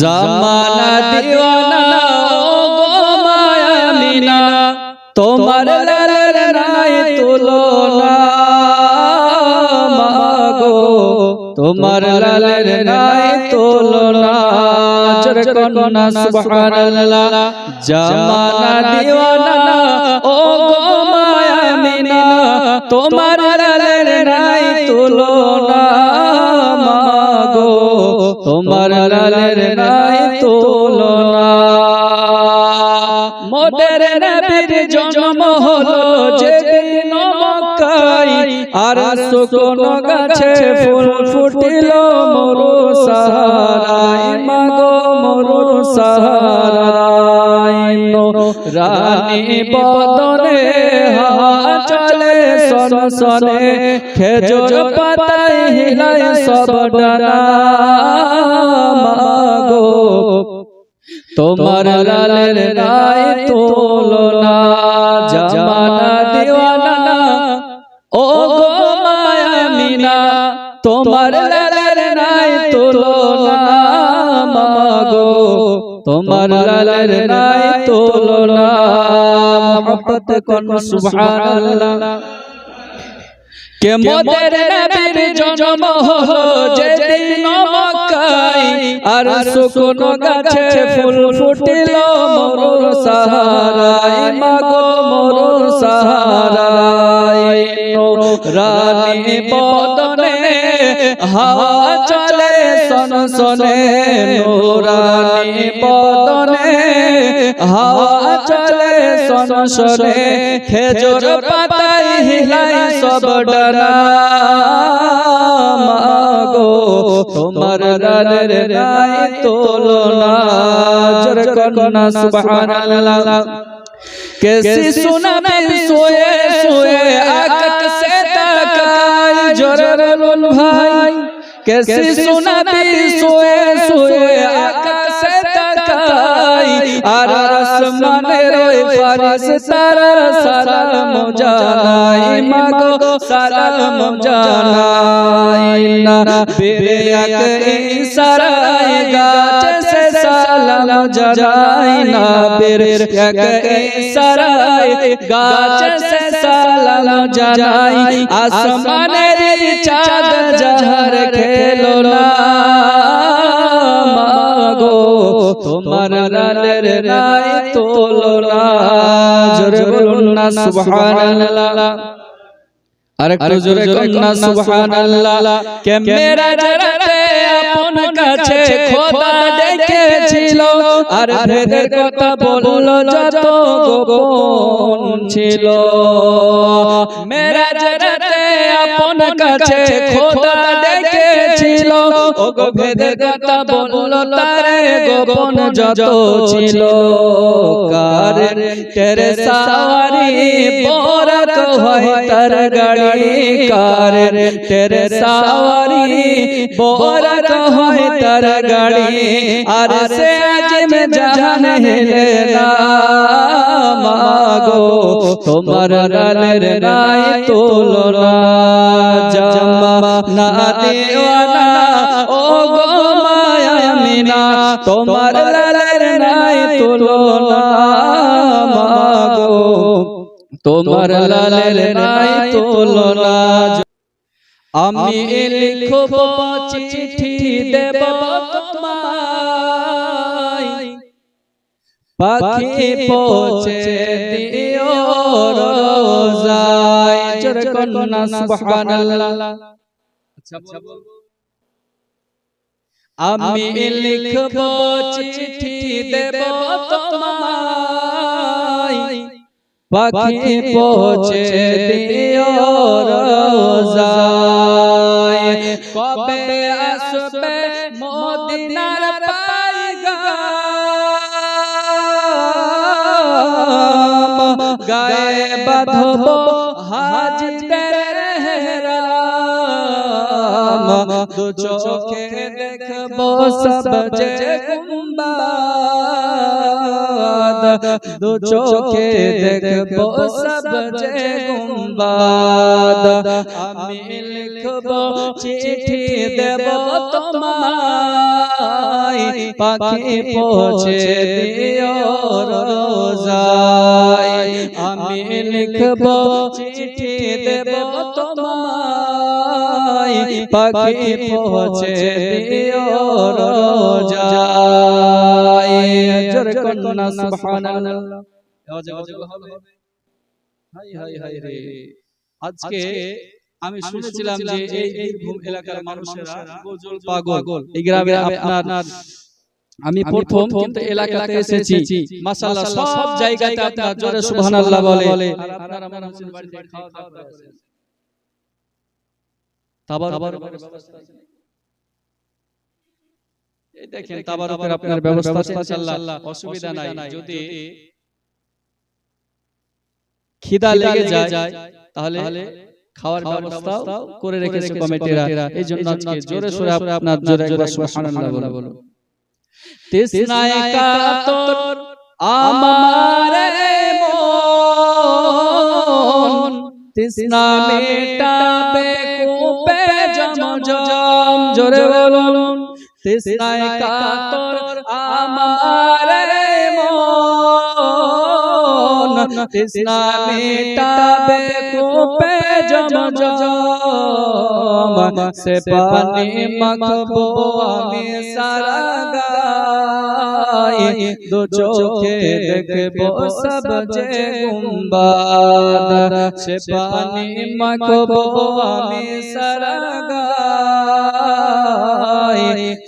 জামানা দিওয়ানা মায়ামিনা তোমার লালের নাই তুলনা। মাগো তোমার লালের নাই তুলনা। জোরে কন্যা সুবহানাল্লাহ। জামানা দিওয়ানা ও গো তোমার লালের নাই তুলনা। তোমার আর শুকন গাছে ফুল ফুটিল মরু সাহারায়। মাগো মরু সাহারায়। রানী বদনে হা চলে সন সনে খেজুর পাতায় হিলায় সব ডানা। মাগো তোমার লালের নাই তোলনা কোন সুবহানাল্লাহ কে নবীর জন্ম হলো যেদিন মক্কায় আর শুকন গাছে ফুল ফুটিল মরুর সাহারায়। মাগো মরুর সাহারায়। রানী বদনে হাওয়া চলে সন সনে নোরানি বদনে হাওয়া চলে সন সনে খেজুর পাতায় হিলাই সব ডানা মাগো তোমার রানের নাই তোলনা জোর কন্যা সুবহানাল্লাহ कैसी सुना भी सोए सोए आकाश से तकाई जरल भाई कैसी सुना भी सोए सोए आकाश से तकाई আর আসমানের ওই ফারিস্তা সালাম জানাই মাগো সালাম জানাই না বেয়াক ইসারায় গাছ সে সালাম জানাই না বেয়াক ইসারায় গাছ সে সালাম জানাই আসমানের চাঁদ জাহার খেলো না মাগো তোমার লালের নাই তোলনা। জোরে বলুন না সুবহানাল্লাহ। আরেকটু জোরে কন্যা সুবহানাল্লাহ। কে মেরা আপন কাছে খোদা ডেকেছিল। আর ভেদের কথা বলল যত গোপন ছিল। মেরা জরাতে আপন কাছে খোদা ডেকেছিল। ও গো ভেদের কথা বলল তারে গোপন যত ছিল। কার তেরে সাওয়ারি পরক হয় তার গাড়ি। কার তেরে সাওয়ারি পরক হয় তার গাড়ি আর সে আজম জাহান হেলে না মাগো তোমার লালের নাই তোলনা জামা না দেওয়ানা ও গো মায়ামিনা তোমার লালের নাই তোলনা মাগো তোমার লালের নাই তোলনা। আমি লিখব চিঠি দেব তোমায়। পাখি পৌঁছে দিও রোজায়। জোরে কন্যা সুবহানাল্লাহ। আমি লিখব চিঠি দেব তোমায়। পাখি পৌঁছে দিও রোজায়। কবে আসবে মদিনার পাইগাম গায়ে বাঁধব হাজিদের হেরাম। দু চোখে দেখব সব যে গুম্বাদ দু চোখে দেখব সব যে গুম্বাদ আমি লিখব, চিঠি দেব তোমায়। পাখি পৌঁছে দিও রোজায়। আমি লিখব, চিঠি দেব তোমায়। পাখি পৌঁছে দিও রোজায়। জোরে কন্যা সুবহানাল্লাহ হাই হাই হাই রে আজকে আমি শুনেছিলাম যে এই বীরভূম এলাকার মানুষেরা গজল পাগল। এই গ্রামে আপনার আমি প্রথম কিন্তু এলাকাতে এসেছি। মাশাআল্লাহ সব জায়গাতে আপনার জোরে সুবহানাল্লাহ বলে। আর আপনারা মনে হচ্ছে বাড়িতে খাওয়া দাওয়া ব্যবস্থা আছে? দেখেন তাবারুকের আপনার ব্যবস্থা আছে ইনশাআল্লাহ। অসুবিধা নাই। যদি খিদা লেগে যায় তাহলে খাওয়ার ব্যবস্থাও করে রেখেছে কমিটিরা। এই জন্য আজকে জোরে সোরে আপনার জোরে একবার সুবহানাল্লাহ বলো তৃষ্ণায় কাতর আমার মন তৃষ্ণা মেটাবে কূপে জমজম। জোরে বলুন। তৃষ্ণায় কাতর আমার মন তৃষ্ণা মেটাবে কূপে জমজম সে পানি মাখবো আমি সারা গায় দু চোখে দেখব সব যে গুম্বাদ সে পানি মাখবো আমি সারা গায়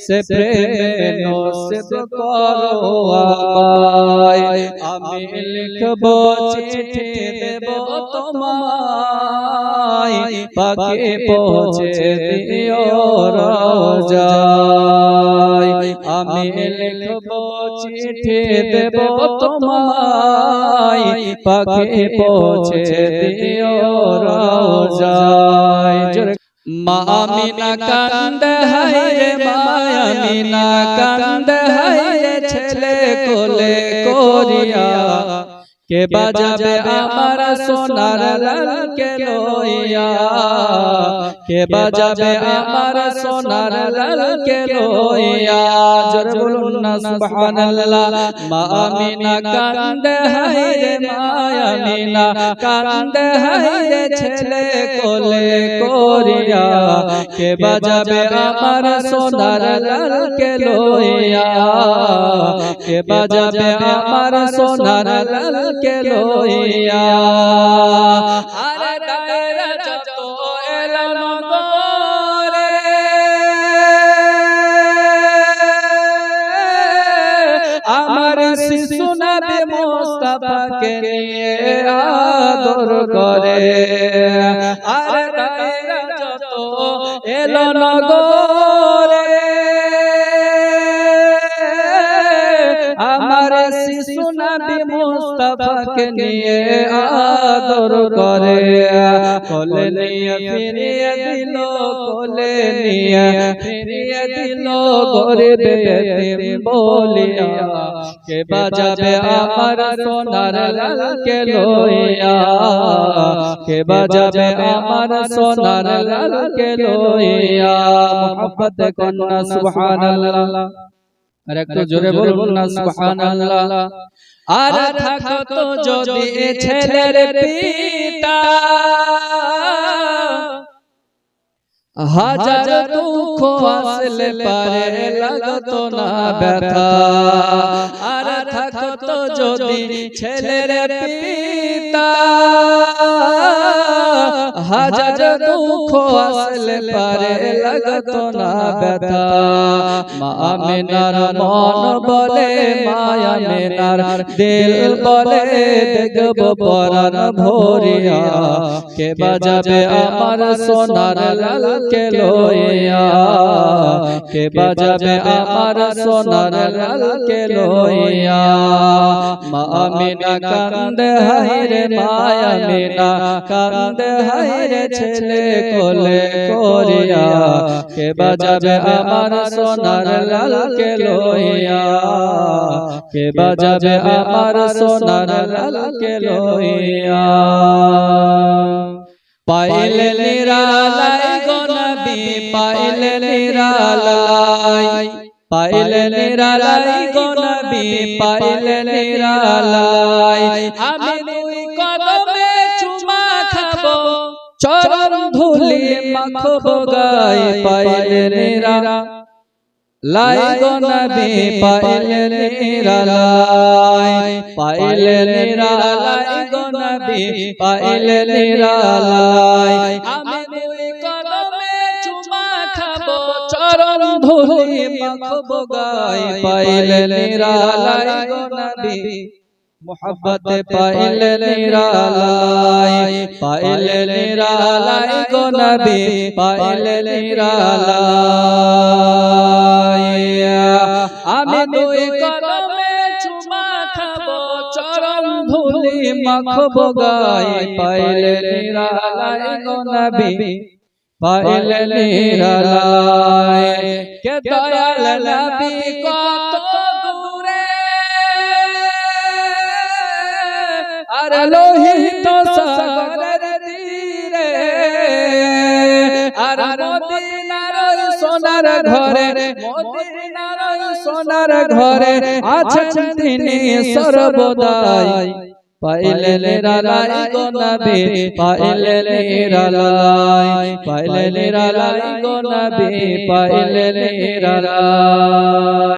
সে প্রেমে নসিব করো আমায়। আমি লিখব চিঠি দেব তোমায়। পাকে পৌঁছে দিও রাজায়। আমি লিখব চিঠি দেব তোমায়। পাকে পৌঁছে দিও রাজায়। জোরে কান্দ কান্দে হায় রে মায়া মিনা হায় ছেলে কোলে করিয়া। কে বাজাবে আমার সোনার লাল কে লইয়া কে বাজাবে আমার সোনার লাল কে লইয়া জোরে বলুন না সুবহানাল্লাহ। মা আমিনা কান্দে হায় রে মায়া মিনা কান্দে হায় রে ছেলে কোলে করিয়া। কে বাজাবে আমার সোনার লাল কে লইয়া কে বাজাবে আমার সোনার লাল কে লইয়া আরে দায়রা যত এলো নগরে। আমার শিশু নবী মুস্তাফাকে নিয়ে আদর করে। আর দায়রা যত আমার শিশু মুস্তাফাকে নিয়ে আদর করে। কোলে নিয়ে ফিরিয়ে দিল কোলে নিয়ে ফিরিয়ে দিল গরিব বলিয়া। কে বাজাবে আমার সোনার লাল কে লইয়া? কে বাজাবে আমার সোনার লাল কে লইয়া? মোহাম্মত কন্না সুবহানাল্লাহ। আর একটু জোরে বলুন না সুবহানাল্লাহ। আর থাকতো যদি ছেলের পিতা। হাজার দুঃখ আসলে পারে লাগতো না ব্যথা। আর থাকতো যদি ছেলের পিতা। হাজার দুঃখ আসলে পারে লাগতো না ব্যথা। মা আমিনার মন বলে মায়া মেনার দিল বলে, দেখব পরাণ ভরিয়া। কে বাজাবে আমার সোনার লাল কে লইয়া? কে বাজাবে আমার সোনার লাল কে লইয়া? মা আমিনা কান্দে হাইরে মায়া মিনা কান্দে হাইরে ছেলে কোলে করিয়া কে বাজাবে আমার সোনার লাল কে লইয়া? কে বাজাবে আমার সোনার লাল কে লইয়া? পাইলে নিরালাই গো নবী পাইলে নিরালাই। পাইলে নিরালাই গো নবী পাইলে নিরালাই। মাখবো গায়ে পাইলে নিরা লাই গো নবী পাইলে নিরালাই পাইলে নিরালাই গো নবী। পাইলে নিরালাই আমি দুই কদমে চুমা খাব চরণ ধুলি মাখবো গায়ে পাইলে নিরালাই গো মোহব্বত পাইলে নিরালাই পাইলে নিরালাই গো নবী পাইলে নিরালাই আমি দুই কদমে চুমা খাব চরণ ধুলি মাখবো গায়ে পাইলে নিরালাই গো নবী পাইলে নিরালাই কে দয়াল নবী লোহিত সাগরের তীরে আর মদিনার সোনার ঘরে মদিনার সোনার ঘরে আছেন তিনি সর্বদাই। পাইলে নিরালাই গো নবী পাইলে নিরালাই পাইলে নিরালাই গো নবী পাইলে নিরালাই